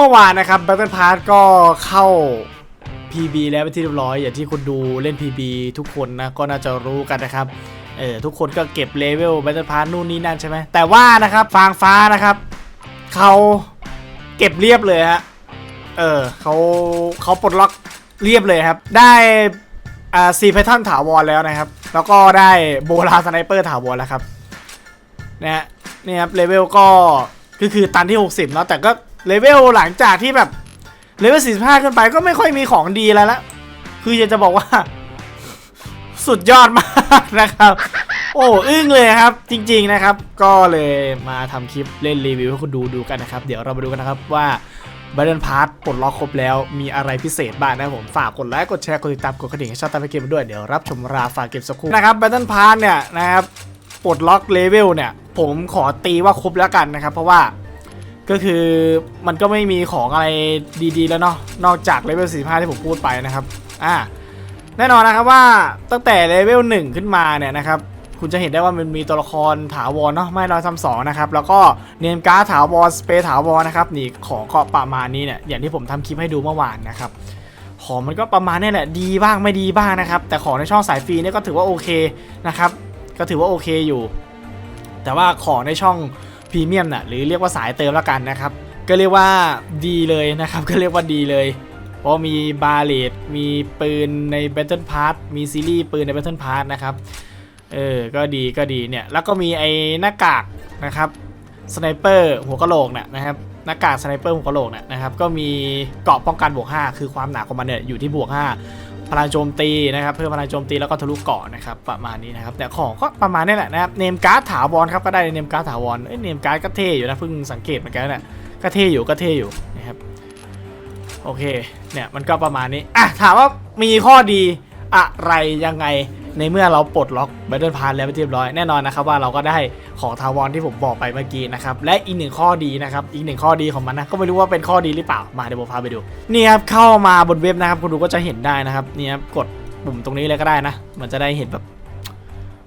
เมื่อวานนะครับ Battle Pass ก็เข้า PB แล้วเป็นที่เรียบร้อย อย่างที่คนดูเล่น PB ทุกคนนะก็น่าจะรู้กันนะครับเออทุกคนก็เก็บเลเวล Battle Pass นู่นนี่นั่นใช่ไหมแต่ว่านะครับฟางฟ้านะครับเขาเก็บเรียบเลยฮะเออเขาเขาปลดล็อกเรียบเลยครับ ได้อ่าซีไพทันถาวรแล้วนะครับ แล้วก็ได้โบราสไนเปอร์ถาวรแล้วครับนะฮะนี่ครับเลเวลก็ก็คือตันที่ 60เนาะแต่ก็ เลเวลหลังจากที่แบบเลเวล45 ขึ้นไปก็ไม่ค่อยมีของดีแล้วละคืออยากจะบอกว่า สุดยอดมากนะครับ โอ้อึ้งเลยครับ จริง ๆนะครับ ก็เลยมาทำคลิปเล่นรีวิวให้คุณดูดูกันนะครับ เดี๋ยวเรามาดูกันนะครับว่าบัตเดิลพาร์ทปลดล็อกครบแล้วมีอะไรพิเศษบ้างนะผมฝากกดไลค์กดแชร์กดติดตามกดกระดิ่งให้ช่องตามไปเกมด้วยเดี๋ยวรับชมราฝากเก็บสักครู่นะครับบัตเดิลพาร์ทเนี่ยนะครับปลดล็อกเลเวลเนี่ย ผมขอตีว่าครบแล้วกันนะครับ เพราะว่า ก็คือมันก็ไม่มีของอะไรดีๆแล้วเนาะนอกจากเลเวล45 ที่ผมพูดไปนะครับอ่าแน่นอนนะครับว่าตั้งแต่เลเวล1ขึ้นมาเนี่ยนะครับคุณจะเห็นได้ว่ามันมีตัวละครถาวรเนาะไม่ร้อยซ้ำสองนะครับแล้วก็เนมการ์ดถาวรสเปซถาวรนะครับนี่ของก็ประมาณนี้เนี่ยอย่างที่ผมทำคลิปให้ดูเมื่อวานนะครับของมันก็ประมาณนี้แหละดีบ้างไม่ดีบ้างนะครับแต่ของในช่องสายฟรีเนี่ยก็ถือว่าโอเคนะครับก็ถือว่าโอเคอยู่ แต่ว่าของในช่อง พรีเมียมน่ะหรือเรียกว่าสายเติมแล้วกันนะครับ ก็เรียกว่าดีเลยนะครับ ก็เรียกว่าดีเลย เพราะมีบาเลตมีปืนใน Battle Pass มีซีรีส์ปืนใน Battle Pass นะครับ เออ ก็ดีก็ดีเนี่ย แล้วก็มีไอ้หน้ากากนะครับสไนเปอร์หัวกะโหลกเนี่ยนะครับหน้ากากสไนเปอร์หัวกะโหลกเนี่ยนะครับก็มีเกราะป้องกันบวก 5 คือความหนาของมันเนี่ยอยู่ที่บวก 5 พลังโจมตีนะครับเพิ่มพลังโจมตีแล้วก็ทะลุเกาะนะครับประมาณนี้นะครับแต่ของก็ประมาณนี้แหละนะครับเนมการ์ดถาวรครับก็ได้เนมการ์ดถาวรเอ้ยเนมการ์ดก็เท่อยู่นะเพิ่งสังเกตเหมือนกันนี่ยก็เท่อยู่ก็เท่อยู่นะครับโอเคเนี่ยมันก็ประมาณนี้อะถามว่ามีข้อดีอะไรยังไง ในเมื่อเราปลดล็อก Battle Pass แล้วไปเรียบร้อยแน่นอนนะครับว่าเราก็ได้ของทาวรที่ผมบอกไปเมื่อกี้นะครับและอีกหนึ่งข้อดีนะครับอีกหนึ่งข้อดีของมันนะก็ไม่รู้ว่าเป็นข้อดีหรือเปล่ามาเดี๋ยวผมพาไปดูนี่ครับเข้ามาบนเว็บนะครับคุณดูก็จะเห็นได้นะครับนี่ครับกดปุ่มตรงนี้เลยก็ได้นะ มันจะได้เห็นแบบ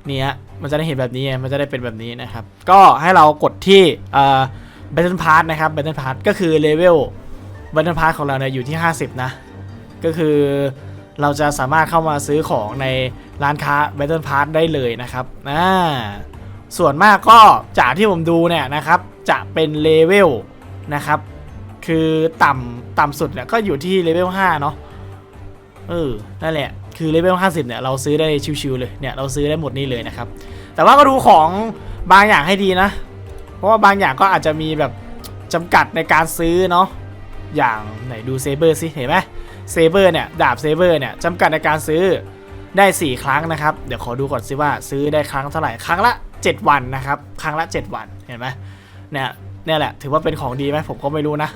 นี่ฮะมันจะได้เห็นแบบนี้มันจะได้เป็นแบบนี้นะครับก็ให้เรากดที่เอ่อ Battle Pass นะครับ Battle Pass ก็คือเลเวลบัตเทิลพาร์ของเราเนี่ยอยู่ที่ 50 นะ ก็คือ เราจะสามารถเข้ามาซื้อของในร้านค้า Battle Pass ได้เลยนะครับอ่าส่วนมากก็จากที่ผมดูเนี่ยนะครับ จะเป็นเลเวลนะครับ คือต่ำต่ำสุดเนี่ยก็อยู่ที่เลเวล5เนาะเออนั่นแหละ คือเลเวล50เนี่ยเราซื้อได้ชิวๆเลยเนี่ยเราซื้อได้หมดนี่เลยนะครับ แต่ว่าก็ดูของบางอย่างให้ดีนะ เพราะว่าบางอย่างก็อาจจะมีแบบจำกัดในการซื้อเนาะอย่างไหนดูเซเบอร์สิเห็นไหม เซเบอร์เนี่ยดาบเซเบอร์เนี่ยจำกัดในการซื้อได้ 4 ครั้งนะครับ เดี๋ยวขอดูก่อนสิว่าซื้อได้ครั้งเท่าไหร่ครั้งละ 7 วันนะครับ ครั้งละ 7 วันเห็นไหมเนี่ยเนี่ยแหละ ถือว่าเป็นของดีไหมผมก็ไม่รู้นะ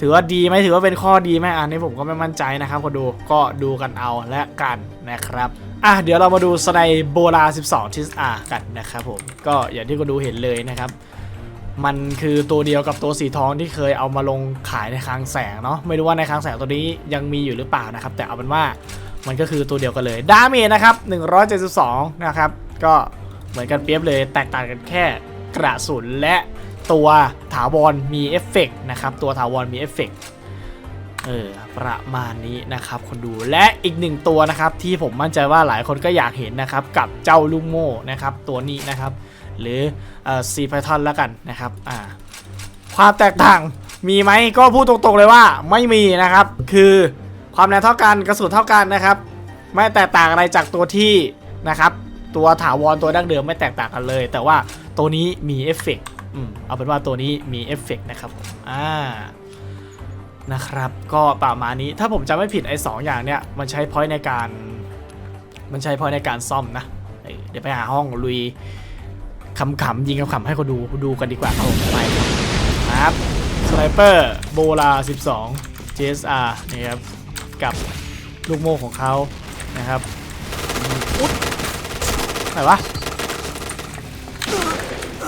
ถือว่าดีไหมถือว่าเป็นข้อดีไหมอันนี้ผมก็ไม่มั่นใจนะครับคนดูก็ดูกันเอาและกันนะครับอะเดี๋ยวเรามาดูสไนโบรา 12ทิสอากันนะครับผมก็อย่างที่คนดูเห็นเลยนะครับ มันคือตัวเดียวกับตัวสีทองที่เคยเอามาลงขายในคลังแสงเนาะไม่รู้ว่าในคลังแสงตัวนี้ยังมีอยู่หรือเปล่านะครับ แต่เอาเป็นว่ามันก็คือตัวเดียวกันเลยดาเมจนะครับ172 นะครับ ก็เหมือนกันเปรียบเลยแตกต่างกันแค่กระสุนและตัวถาวรมีเอฟเฟกต์นะครับ ตัวถาวรมีเอฟเฟกต์เออประมาณนี้นะครับคนดูและอีกหนึ่งตัวนะครับที่ผมมั่นใจว่าหลายคนก็อยากเห็นนะครับกับเจ้าลูกโม่นะครับตัวนี้นะครับ หรือซีไพทอนแล้วกันนะครับความแตกต่างมีไหมก็พูดตรงๆเลยว่าไม่มีนะครับ คือความแรงเท่ากันกระสุนเท่ากันนะครับ ไม่แตกต่างอะไรจากตัวที่นะครับ ตัวถาวรตัวดั้งเดิมไม่แตกต่างกันเลย แต่ว่าตัวนี้มีเอฟเฟกต์เอาเป็นว่าตัวนี้มีเอฟเฟกต์นะครับอ่านะครับ ก็ประมาณนี้ถ้าผมจำไม่ผิดไอ้สองอย่างเนี้ยมันใช้พอยต์ในการ มันใช้พอยต์ในการซ่อมนะเดี๋ยวไปหาห้องลุย ขำๆยิงขำๆให้คนดูดูกันดีกว่าครับผมไปครับสไนเปอร์โบลา 12 JSR นี่ครับกับลูกโม่ของเขานะครับอุ๊ยไหนวะ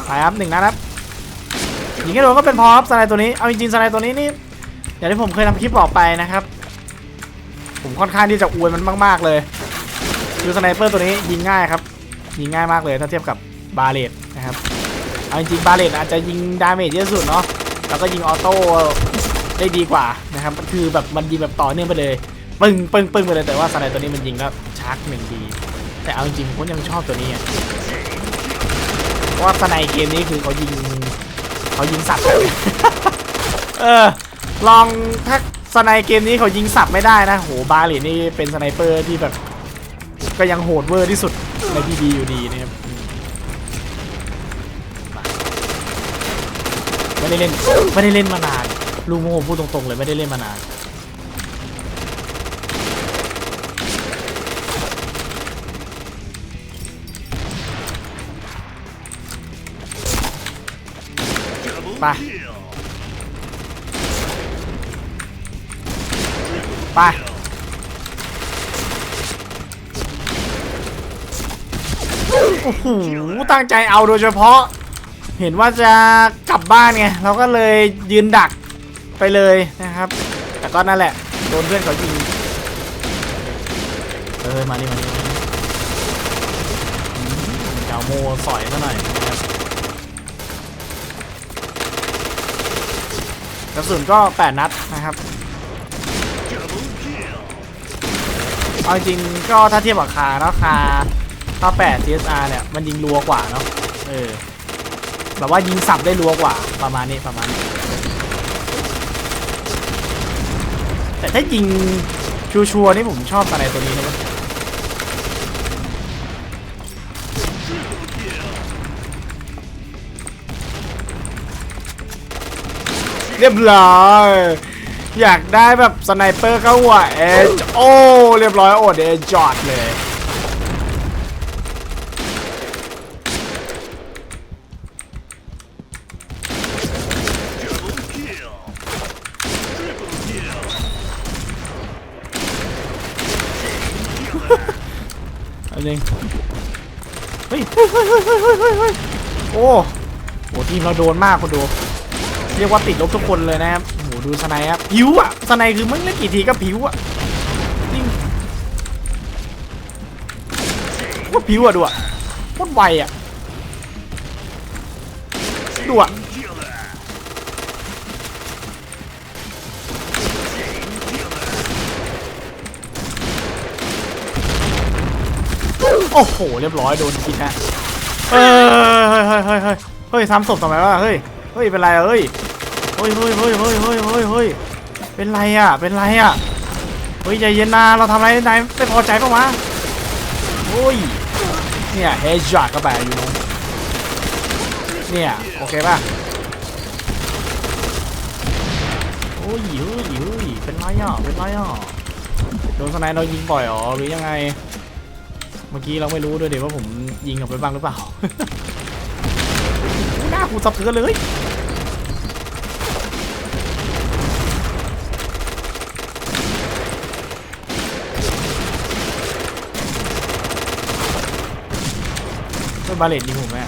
ไปครับหนึ่งนัดครับยิงให้โดนก็เป็นพอครับสไนตัวนี้เอาจริงๆสไนตัวนี้นี่อย่างที่ผมเคยทำคลิปบอกไปนะครับ ผมค่อนข้างที่จะอวยมันมาก ๆเลยคือสไนเปอร์ตัวนี้ยิงง่ายครับ ยิงง่ายมากเลยถ้าเทียบกับ บาเลตนะครับ เอาจริงๆบาเลตอาจจะยิงดาเมจเยอะสุดเนาะ แล้วก็ยิงออโต้ได้ดีกว่านะครับ คือแบบมันยิงแบบต่อเนื่องไปเลย ปึ้งปึ้งปึ้งไปเลย แต่ว่าสไนตัวนี้มันยิงแล้วชาร์จหนึ่งดี แต่เอาจริงๆผมยังชอบตัวนี้อะเพราะว่าสไนเกมนี้คือเขายิงเขายิงสัตว์เออ ลองถ้าสไนเกมนี้เขายิงสับไม่ได้นะ โห บาเลตนี่เป็นสไนเปอร์ที่แบบ ก็ยังโหดเวอร์ที่สุดในพีบีอยู่ดีนะครับ ไม่ได้เล่นไม่ได้เล่นมานานลุงโมพูดตรงๆเลยไม่ได้เล่นมานานไปไปโอ้โหตั้งใจเอาโดยเฉพาะ เห็นว่าจะกลับบ้านไงเราก็เลยยืนดักไปเลยนะครับ แต่ก็นั่นแหละโดนเพื่อนเขายิงเออมานี่มานี่มานี่อืมเจ้าโมสอยซะหน่อยกระสุนก็8นัดนะครับเอาจริงก็ถ้าเทียบกับคาเนาะคาถ้า8 CSR เนี่ยมันยิงรัวกว่าเนาะเออ แบบว่ายิงสับได้รัวกว่าประมาณนี้ประมาณนี้ แต่ถ้ายิงชัวร์ๆนี่ผมชอบอะไรตัวนี้นะเว้ยเรียบร้อย อยากได้แบบสไนเปอร์เข้าหัวเอจโอเรียบร้อยโอดเอจอดเลย เอาจริงเฮ้ยเฮ้ยโอ้โหทีมเราโดนมากคนดูเรียกว่าติดลบทุกคนเลยนะครับโอ้โหดูสไนครับผิวอะสไนคือมึงเล่นกี่ทีก็ผิวอะจริงว่าผิวอะดูอะโคตรไวอะดูอะ อ้โห เรียบร้อยโดนกินฮะเฮ้ยเฮ้ยเฮ้ยเฮ้ยเฮ้ยเฮ้ยทำศพทำไมวะเฮ้ยเฮ้ยเป็นไรเฮ้ยเฮ้ยเฮ้ยเฮ้ยเฮ้ยเฮ้ยเฮ้ยเฮ้ยเป็นไรอะเป็นไรอะเฮ้ยใจเย็นนะเราทำอะไรนายไม่พอใจปะวะโอ้ยเนี่ยเฮดช็อตเข้าไปอยู่น้องเนี่ยโอเคป่ะโอ้ยเฮ้ยเฮ้ยเป็นไรอะเป็นไรอะโดนสไนด์เรายิงบ่อยเหรอหรือยังไง เมื่อกี้เราไม่รู้ด้วยเดี๋ยวว่าผมยิงออกไปบ้างหรือเปล่า หน้ากูสะเทือนเลยก็บาเลตยิงผมแม่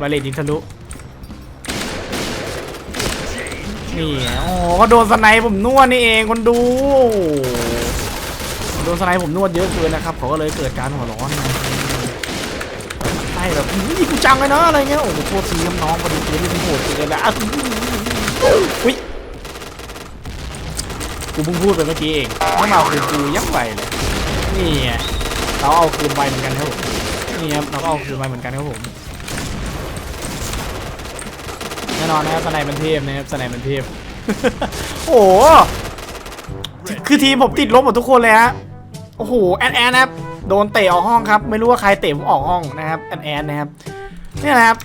บาเลตยิงทะลุ นี่ไงอ๋อ ก็โดนสไนผมนวดนี่เองคนดู โดนสไนผมนวดเยอะเกินนะครับเขาก็เลยเกิดการหัวร้อนใช่แบบอุ๊ยยิงกูจังเลยนะอะไรเงี้ยโอ้โหโทษทีครับน้องพอดีเกมที่มันโหดเกินแล้วอะอุ้ยกูเพิ่งพูดไปเมื่อกี้เองถ้ามาเอาคืนกูยังไหวเลยนี่ไงเราเอาคืนไปเหมือนกันครับผมนี่ครับเราก็เอาคืนไปเหมือนกันครับผมแน่นอนนะครับสไนมันเทพนะครับสไนมันเทพโอ้โหคือทีมผมติดลบหมดทุกคนเลยฮะ โอ้โหแอนแอนนะครับโดนเตะออกห้องครับ ไม่รู้ว่าใครเตะผมออกห้องนะครับแอนแอนนะครับนี่นะครับ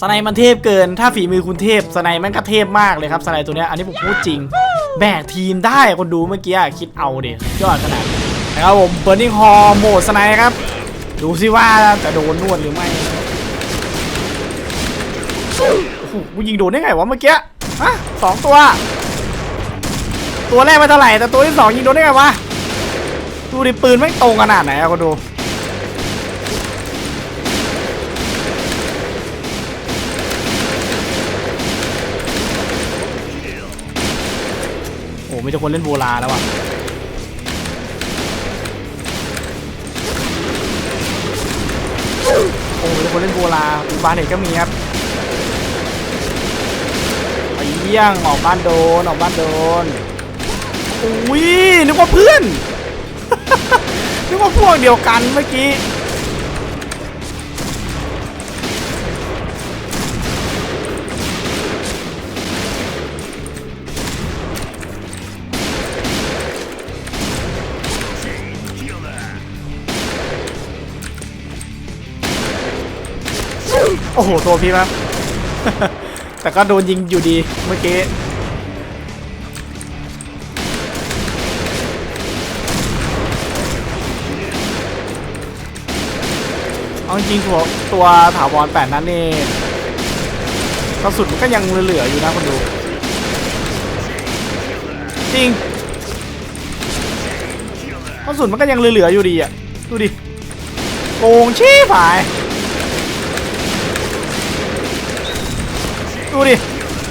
สไนมันเทพเกิน ถ้าฝีมือคุณเทพสไนมันก็เทพมากเลยครับสไนตัวเนี้ยอันนี้ผมพูดจริง แบกทีมได้คนดูเมื่อกี้คิดเอาดิยอดขนาดนี้นะครับผมเบิร์นิงฮอร์โหมดสไนครับ ดูสิว่าจะโดนนวดหรือไม่โอ้โหกูยิงโดนได้ไงวะเมื่อกี้ฮะสองตัว ตัวแรกไม่เท่าไหร่แต่ตัวที่สองยิงโดนได้ไงวะ ดูดิปืนไม่ตรงขนาดไหนอะคนดู โอ้ไม่จะคนเล่นโบราณแล้วอะโอ้ไม่คนเล่นโบราณอุบาเน็ตก็มีครับปี้ยงออกบ้านโดนออกบ้านโดนอุ้ยนึกว่าเพื่อน นึกว่าพวกเดียวกันเมื่อกี้ โอ้โห ตัวพี่ครับแต่ก็โดนยิงอยู่ดีเมื่อกี้ เอาจริงตัวตัวถาวรแปดนั้นนี่กระสุนมันก็ยังเหลืออยู่นะคนดู จริงกระสุนมันก็ยังเหลืออยู่ดีอะ ดูดิโกงชี้ผาย ดูดิ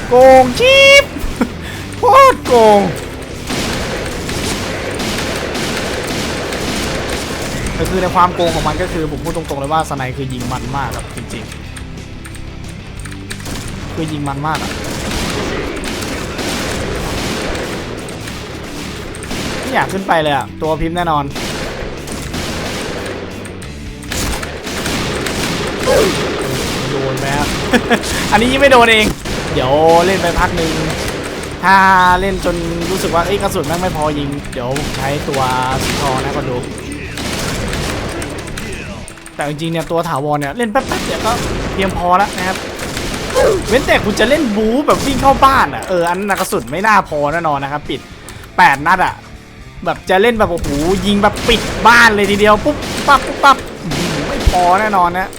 โกงชีพโคตรโกง แต่คือในความโกงของมันก็คือผมพูดตรงๆเลยว่าสไนคือยิงมันมากครับจริงๆ คือยิงมันมากอะไม่อยากขึ้นไปเลยอะตัวพิมพ์แน่นอนโดนไหมครับอันนี้ยังไม่โดนเอง เดี๋ยวเล่นไปพักหนึ่งถ้าเล่นจนรู้สึกว่าเอ้ยกระสุนแม่งไม่พอยิง เดี๋ยวใช้ตัวสีทองนะก็ดู แต่จริงๆเนี่ยตัวถาวรเนี่ยเล่นแป๊บๆเดี๋ยวก็เพียงพอแล้วนะครับเว้นแต่คุณจะเล่นบู๊แบบวิ่งเข้าบ้านอะเอออันนักระสุนไม่น่าพอแน่นอนนะครับปิด 8 นัดอะแบบจะเล่นแบบโอ้โหยิงแบบปิดบ้านเลยทีเดียวปุ๊บปั๊บปุ๊บปั๊บไม่พอแน่นอนนะ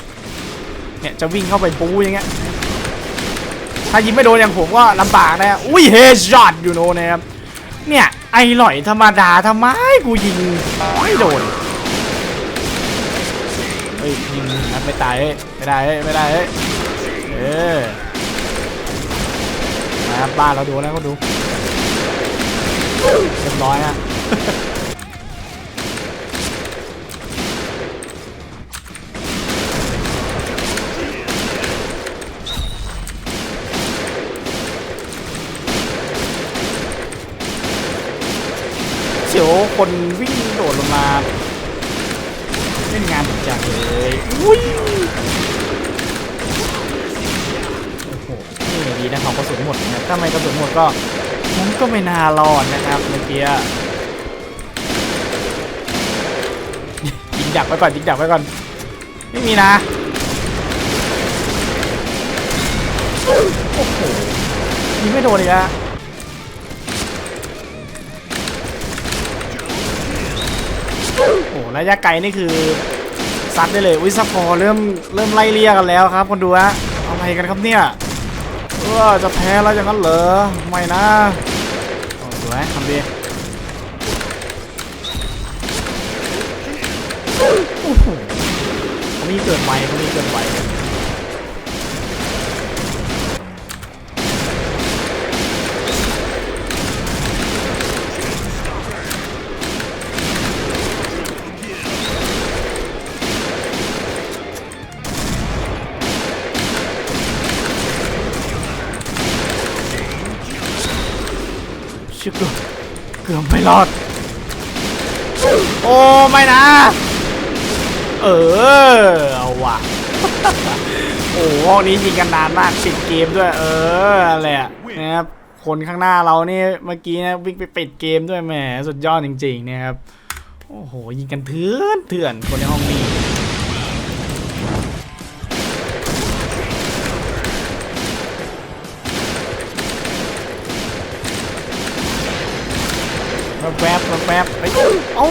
เนี่ยจะวิ่งเข้าไปปูอย่างเงี้ยถ้ายิงไม่โดนอย่างผมก็ลำบากนะอุ้ยเฮดช็อตอยู่โนนะครับเนี่ยไอหล่อยธรรมดาทำไมกูยิงไม่โดน ฮ้ยยิงนัดไม่ตายเฮ้ยไม่ได้เฮ้ยไม่ได้เฮ้ยเออมาครับบ้านเราดูนะก็ดูเรียบร้อยฮะเสียวคนวิ่งโดดลงมา งามจังเลยอุ้ยโอ้โหนี่ดีนะเขากระสุนหมดนะถ้าไม่กระสุนหมดก็ผมก็ไม่น่ารอดนะครับเมื่อกี้ยิงดักไว้ก่อนยิงดักไว้ก่อน ไม่มีนะโอ้โหยิงไม่โดนเลยอะโอ้โหระยะไกลนี่คือ ซัดได้เลยวิสกอร์เริ่มเริ่มไล่เลี่ยกันแล้วครับคนดูฮะอาอะไรกันครับเนี่ยเออจะแพ้แล้วอย่างนั้นเหรอไม่นะสวยทำดีเขามีเกิดไวเขามีเกิดไว ชิบเกือบเกือบไม่รอด โอ้ไม่นะ เออเอาว่ะโอ้ห้องนี้ยิงกันนานมากปิดเกมด้วย เอออะไรอะนะครับคนข้างหน้าเรานี่เมื่อกี้นะวิ่งไปปิดเกมด้วยแหมสุดยอดจริงๆนะครับโอ้โหยิงกันเถื่อนเถื่อนคนในห้องนี้ แวบแวบๆเอ้เอ้า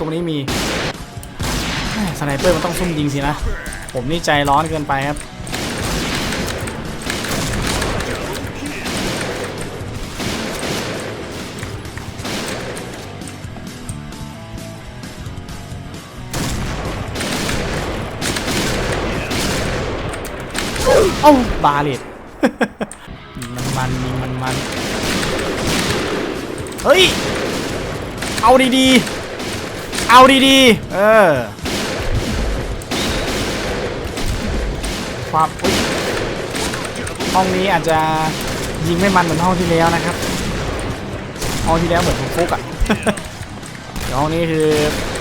ตรงนี้มีสไนเปอร์มันต้องซุ่มยิงสินะ ผมนี่ใจร้อนเกินไปครับ เอ้าบาเลตมันมันยิงมันมันเฮ้ย เอาดีๆ เอาดีๆ เออความห้องนี้อาจจะยิงไม่มันเหมือนห้องที่แล้วนะครับ ห้องที่แล้วเหมือนฟุกอะเดี๋ยวห้องนี้คือ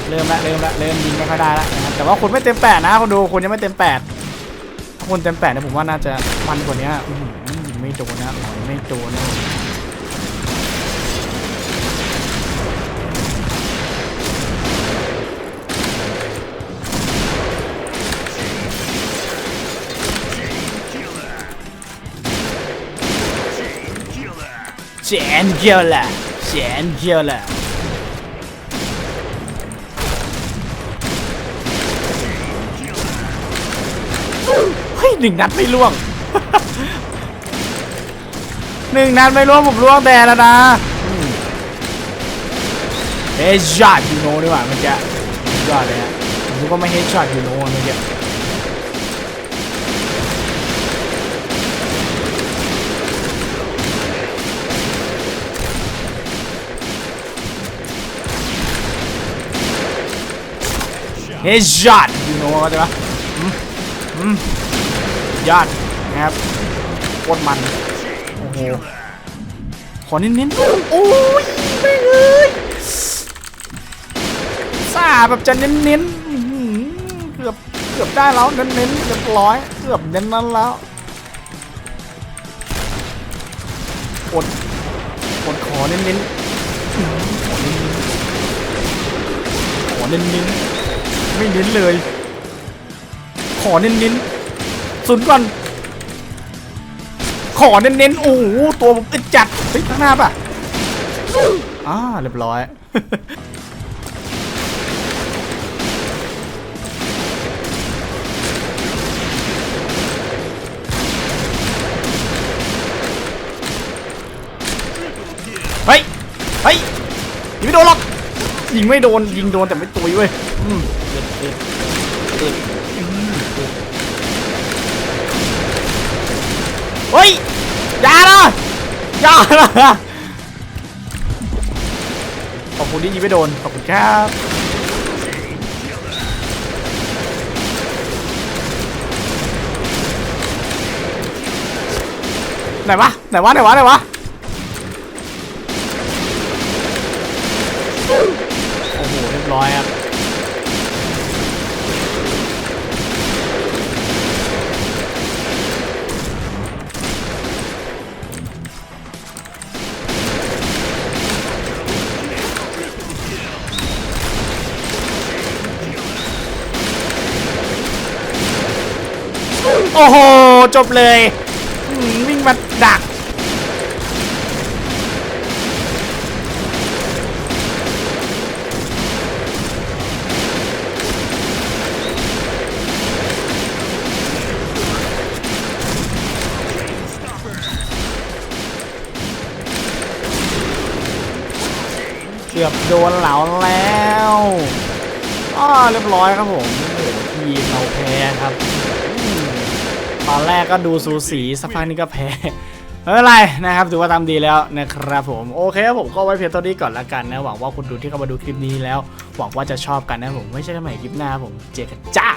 เริ่มละเริ่มละเริ่มยิงไม่ค่อยได้ละนะครับแต่ว่าคนไม่เต็มแปดนะคนดูคนยังไม่เต็มแปดถ้าคนเต็มแปดเนี่ยผมว่าน่าจะมันกว่านี้ยิงไม่โดนนะหอยไม่โดนนะ เจนเกียวละเจนเกียวละเฮ้ยหนึ่งนัดไม่ล่วง หนึ่งนัดไม่ล่วงผมล่วงแต่แล้วนะเฮดช็อตยูโน่ดีกว่าเมื่อกี้ยอดเลยฮะผมคิดว่าไม่เฮดช็อตยูโน่เมื่อกี้ เฮดช็อตยูโน่เข้าใจปะยอดนะครับโคตรมันโอ้โหขอเน้นๆโอ้ยไม่เลยซาแบบจะเน้นๆอื้อหือเกือบเกือบได้แล้วเน้นๆเรียบร้อยเกือบเน้นนั้นแล้วกดกดขอเน้นๆอื้อหือขอเน้นๆขอเน้นๆ ไม่เน้นเลย ขอเน้นๆศูนย์ก่อน ขอเน้นๆโอ้โหตัวผมอึดจัดเฮ้ยข้างหน้าป่ะอ่าเรียบร้อย ยิงไม่โดนยิงโดนแต่ไม่ตุยเว้ยอืมเฮ้ยอย่านะอย่านะขอบคุณที่ยิงไม่โดน ขอบคุณครับไหนวะไหนวะไหนวะไหนวะ ร้อยครับโอ้โห จบเลย วิ่งมาดัก กือบโดนเหลาแล้วอ้อเรียบร้อยครับผมทีมเราแพ้ครับ ตอนแรกก็ดูสูสีสักพักนี้ก็แพ้ไม่เป็นไรนะครับถือว่าทำดีแล้วนะครับผมโอเคครับผมก็ไว้เพียงเท่านี้ก่อนละกันนะหวังว่าคุณดูที่เข้ามาดูคลิปนี้แล้ว หวังว่าจะชอบกันนะผมไม่ใช่กันใหม่คลิปหน้าผมเจอกันจ้า